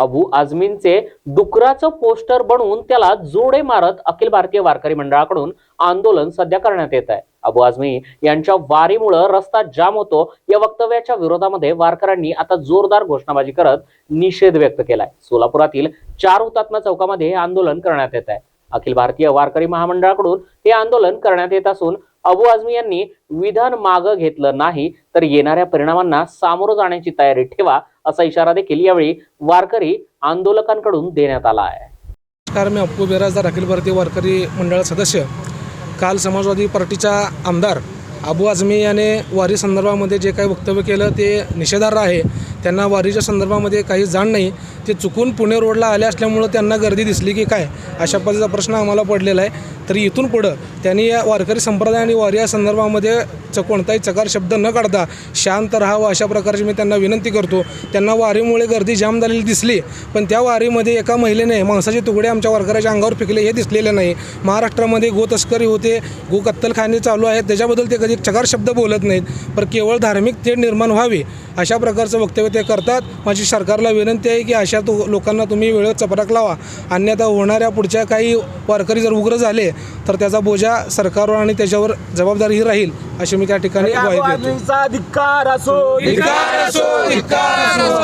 Abu आझमींचे डुकराचं poster बनवून त्याला जोडे मारत अखिल भारतीय वारकरी मंडळाकडून आंदोलन सध्या करण्यात येत आहे. अबू आझमी यांच्या वारीमुळं रस्ता जाम होतो. या वक्तव्याच्या विरोधामध्ये वारकऱ्यांनी आता जोरदार घोषणाबाजी करत निषेध व्यक्त केलाय. सोलापुरातील चार हुतात्मा चौकामध्ये हे आंदोलन करण्यात येत आहे. अखिल भारतीय वारकरी महामंडळाकडून हे आंदोलन करण्यात येत असून अबू आझमी यांनी विधान मागं घेतलं नाही तर येणाऱ्या परिणामांना सामोरं जाण्याची तयारी ठेवा असा इशारा देखील यावेळी वारकरी आंदोलकांकडून देण्यात आला आहे. नमस्कार मी अप्पू बेराजदार अखिल भारतीय वारकरी मंडळ सदस्य. काल समाजवादी पार्टीचा आमदार अबू आझमी याने वारी संदर्भामध्ये जे काही वक्तव्य केलं ते निषेधार्ह आहे. त्यांना वारीच्या संदर्भामध्ये काही जाण नाही. ते चुकून पुणे रोडला आले असल्यामुळं त्यांना गर्दी दिसली की काय? अशा पद्धतीचा प्रश्न आम्हाला पडलेला आहे. तरी इथून पुढं त्यांनी या वारकरी संप्रदाय आणि वारी या संदर्भामध्ये च कोणताही चकार शब्द न काढता शांत राहावं अशा प्रकारची मी त्यांना विनंती करतो. त्यांना वारीमुळे गर्दी जाम झालेली दिसली पण त्या वारीमध्ये एका महिलेने मांसाचे तुकडे आमच्या वारकऱ्याच्या अंगावर पिकले हे दिसलेले नाही. महाराष्ट्रामध्ये गो तस्करी होते गो कत्तलखाने चालू आहेत त्याच्याबद्दल ते कधी चकार शब्द बोलत नाहीत पण केवळ धार्मिक तेढ निर्माण व्हावी अशा प्रकारचं वक्तव्य ते करतात. माझी सरकारला विनंती आहे की अशा तो लोकांना तुम्ही वेळेत चपराक लावा. अन्यथा होणाऱ्या पुढच्या काही वारकरी जर उग्र झाले तर त्याचा बोजा सरकारवर आणि त्याच्यावर जबाबदारी ही राहील अशी मी त्या ठिकाणी ग्वाही देतो असो.